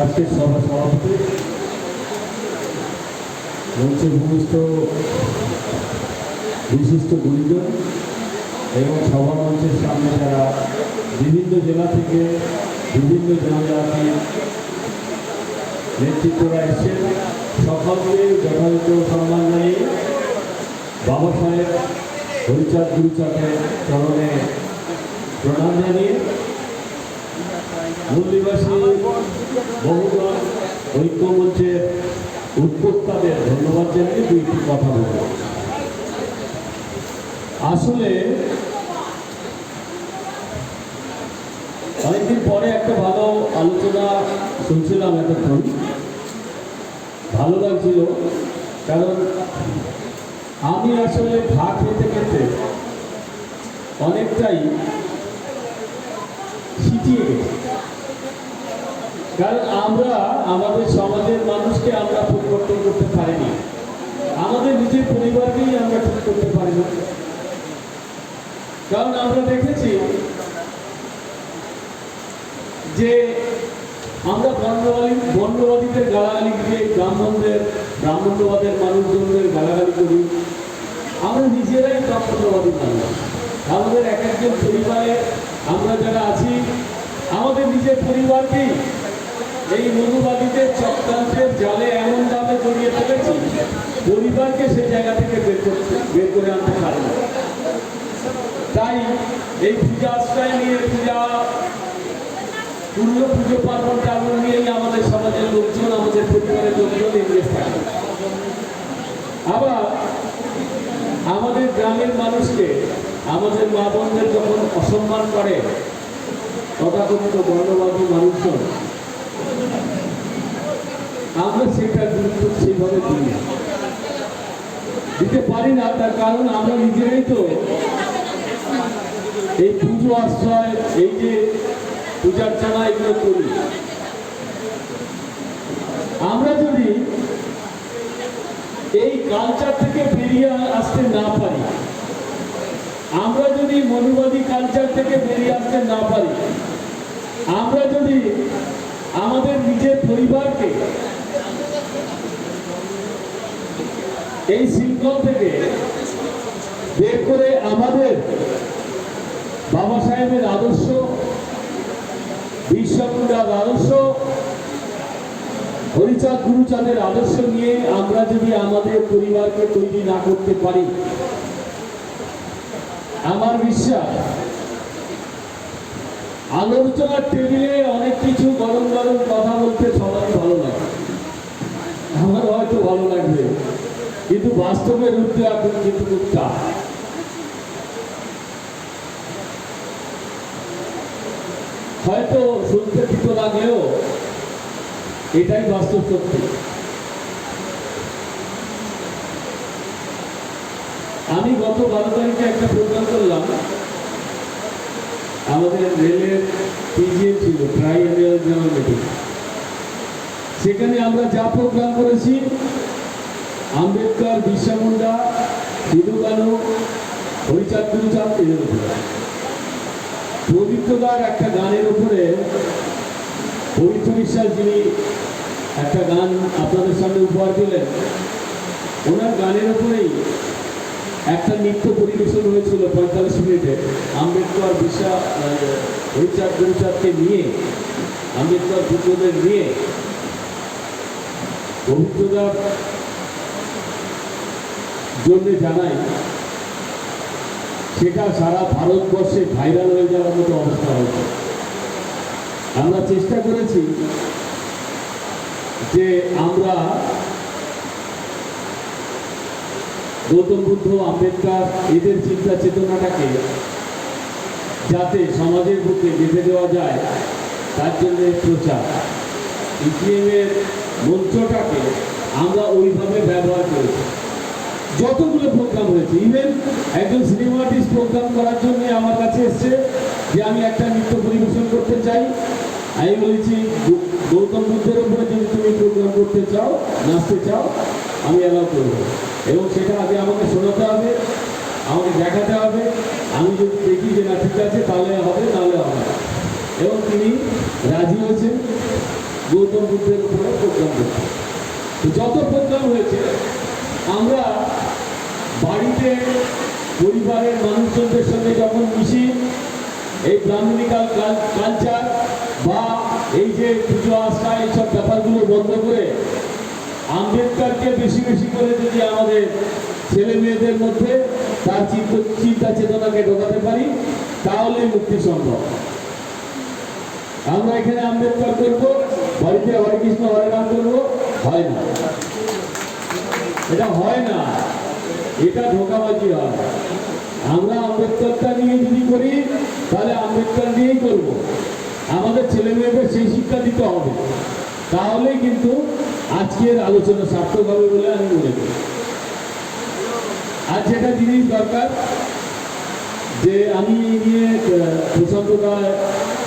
আজকের সভা সভাপতি মঞ্চে ভূমিষ্ঠ বিশিষ্ট গুরুজন এবং সভা মঞ্চের সামনে যারা বিভিন্ন জেলা থেকে বিভিন্ন জনজাতি নেতৃত্বরা এসেছেন, সকলকে যথাযথ সম্মান জানিয়ে বাবা সাহেব হরিচাঁদ গুরুচাঁদের চরণে প্রণাম জানিয়ে মূলনিবাসী বহুজন ঐক্যমঞ্চের উদ্যোক্তাদের ধন্যবাদ জানিয়ে দুইটি কথা বলব। আসলে অনেকদিন পরে একটা ভালো আলোচনা শুনছিলাম এতক্ষণ। ভালো লাগছিল, কারণ আমি আসলে ভাত খেতে খেতে অনেকটাই শিখিয়ে গেছি। কারণ আমরা আমাদের সমাজের মানুষকে আমরা পরিবর্তন করতে পারিনি। আমাদের নিজের পরিবারকেই আমরা ঠিক করতে পারি না কারণ আমরা দেখেছি যে আমরা বর্ণবাদী বর্ণবাদীদের গালাগালি দিয়ে ব্রাহ্মণদের ব্রাহ্মণ্যবাদের মানুষজনদের গালাগালি করি। আমরা নিজেরাই ব্রাহ্মণ্যবাদী মানুষ। আমাদের এক একজন পরিবারে আমরা যারা আছি, আমাদের নিজের পরিবারকেই এই মনুবাদীদের চক্রান্তের জালে এমন ভাবে জড়িয়ে ফেলেছি পরিবারকে সেই জায়গা থেকে বের করতে বের করে আনতে পারে না। তাই এই পূজা আশ্রয় নিয়ে পূজা পূর্ণ পুজো পার্বণ টার্বণ নিয়েই আমাদের সমাজের লোকজন, আমাদের পরিবারের লোকজন ইংরেজ থাকে। আবার আমাদের গ্রামের মানুষকে, আমাদের মা বোনদের যখন অসম্মান করে, তথাকথিত বর্ণবাদী মানুষজন আমরা সেটা গুরুত্ব সেইভাবে দিই দিতে পারি না, তার কারণ আমরা নিজেরাই তো। এই পুজো আশ্রয়, এই যে পূজার্চনা এগুলো করি। আমরা যদি এই কালচার থেকে বেরিয়ে আসতে না পারি, আমরা যদি মনুবাদী কালচার থেকে বেরিয়ে আসতে না পারি, আমরা যদি আমাদের নিজের পরিবারকে এই শৃঙ্খল থেকে বের করে আমাদের বাবা সাহেবের আদর্শ বিশ্বকুণ্ডার আদর্শ, হরিচাঁদ গুরুচাঁদের আদর্শ নিয়ে আমরা যদি আমাদের পরিবারকে তৈরি না করতে পারি, আমার বিশ্বাস আলোচনার টেবিলে অনেক কিছু গরম গরম কথা বলতে সবাই ভালো লাগে। আমার হয়তো ভালো লাগবে। কিন্তু বাস্তবে রূপ দেওয়া কিন্তু খুব টাফ হয়তো শুনতে তিতো লাগলেও এটাই বাস্তব সত্যি। আমি গত বারো তারিখে একটা প্রোগ্রাম করলাম। আমাদের রেলের পিজিএ ছিল ট্রাই সেখানে আমরা যা প্রোগ্রাম করেছি, আম্বেদকর, বিরসা মুন্ডা সিধু কানু হরিচাঁদ এদের উপরে। পবিত্রদার একটা গানের উপরে পবিত্র বিশ্বাস যিনি একটা গান আপনাদের সামনে উপহার দিলেন, ওনার গানের উপরেই একটা নৃত্য পরিবেশন হয়েছিল পঁয়তাল্লিশ মিনিটে। আম্বেদকর বিশ্বা হরিচাঁদ গুরুচাঁদকে নিয়ে, আম্বেদকর পুত্রদের নিয়ে পবিত্রদার জন্য জানাই, সেটা সারা ভারতবর্ষে ভাইরাল হয়ে যাওয়ার মতো অবস্থা হয়েছে। আমরা চেষ্টা করেছি যে আমরা গৌতম বুদ্ধ, আম্বেদকর, এদের চিন্তা চেতনাটাকে যাতে সমাজের বুকে বেঁধে দেওয়া যায়, তার জন্য প্রচার। ইসলামের মন্ত্রটাকে আমরা ওইভাবে ব্যবহার করেছি। যতগুলো প্রোগ্রাম হয়েছে ইভেন একজন সিনেমা আর্টিস্ট প্রোগ্রাম করার জন্য আমার কাছে এসছে যে আমি একটা নৃত্য পরিবেশন করতে চাই। আমি বলেছি, গৌতম বুদ্ধের উপরে যদি তুমি প্রোগ্রাম করতে চাও, নাচতে চাও আমি অ্যালাউ করব। এবং সেটা আগে আমাকে শোনাতে হবে, আমাকে দেখাতে হবে। আমি যদি দেখি যে না ঠিক আছে, তাহলে হবে তাহলে হবে এবং তিনি রাজি হয়েছেন, গৌতম বুদ্ধের উপরে প্রোগ্রাম করতে। যত প্রোগ্রাম হয়েছে, আমরা বাড়িতে পরিবারের মানুষজনদের সঙ্গে যখন মিশি, এই ব্রাহ্মণিকাল কালচার বা এই যে পুজো আস্থা এইসব ব্যাপারগুলো বন্ধ করে আম্বেদকারকে বেশি বেশি করে যদি আমাদের ছেলে মেয়েদের মধ্যে তার চিন্তা চেতনাকে ঢোকাতে পারি তাহলে মুক্তি সম্ভব। আমরা এখানে আম্বেদকর করব, বাড়িতে হরে কৃষ্ণ, হরে রাম করব, হয় না। এটা হয় না। এটা ধোকাবাজি হয়। আমরা আম্বেদকরটা নিয়ে যদি করি, তাহলে আম্বেদকর নিয়েই করব। আমাদের ছেলে মেয়েদের সেই শিক্ষা দিতে হবে। তাহলেই কিন্তু আজকের আলোচনা সার্থক হবে বলে আমি মনে করি। আর যেটা জিনিস দরকার যে আমি এই নিয়ে প্রশান্ত রায়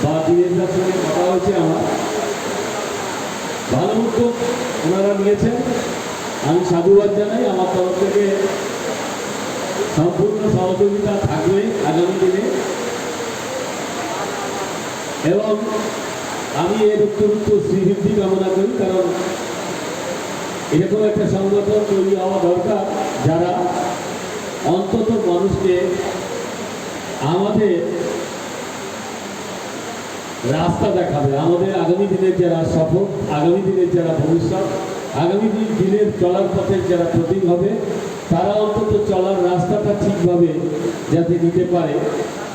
বা দীনেশদার সঙ্গে কথা হয়েছে আমার। ভালো উদ্যোগ ওনারা নিয়েছেন। আমি সাধুবাদ জানাই। আমার তরফ থেকে সম্পূর্ণ সহযোগিতা থাকবে আগামী দিনে। এবং আমি এর উত্তরোত্তর শ্রীবৃদ্ধি কামনা করি, কারণ এরকম একটা সংগঠন তৈরি হওয়া দরকার যারা অন্তত মানুষকে আমাদের রাস্তা দেখাবে। আমাদের আগামী দিনের যারা সফল, আগামী দিনের যারা ভবিষ্যৎ, আগামী দিন- দিনের চলার পথের যারা প্রতীক হবে, তারা অন্তত চলার রাস্তাটা ঠিকভাবে যাতে নিতে পারে,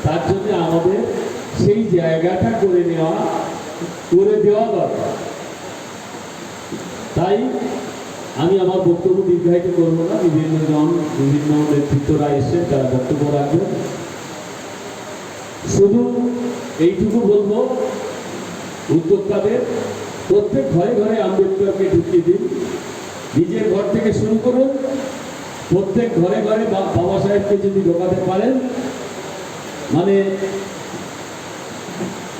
তার জন্য আমাদের সেই জায়গাটা করে নেওয়া করে দেওয়া দরকার। তাই আমি আমার বক্তব্য দীর্ঘায়িত করব না। বিভিন্ন জন, বিভিন্ন নেতৃত্বরা এসে তারা বক্তব্য রাখবেন। শুধু এইটুকু বলব, উদ্যোক্তাদের প্রত্যেক ঘরে ঘরে আম্বেদকরকে ঢুকিয়ে দিন। নিজের ঘর থেকে শুরু করুন। প্রত্যেক ঘরে ঘরে বাবা সাহেবকে যদি ঢোকাতে পারেন মানে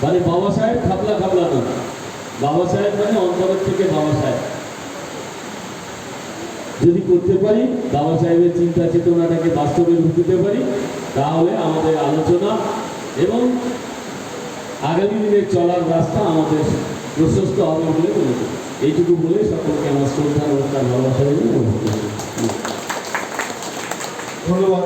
মানে বাবা সাহেব খাপলা খাপলা না বাবা সাহেব মানে অন্তরের থেকে বাবা সাহেব। যদি করতে পারি, বাবা সাহেবের চিন্তা চেতনাটাকে বাস্তবে রূপ দিতে পারি, তাহলে আমাদের আলোচনা এবং আগামী দিনের চলার রাস্তা আমাদের প্রশস্ত হবে বলে মনে করি এইটুকু বলে সকলকে আমার শ্রদ্ধা, নমস্কার, ভালোবাসা। ধন্যবাদ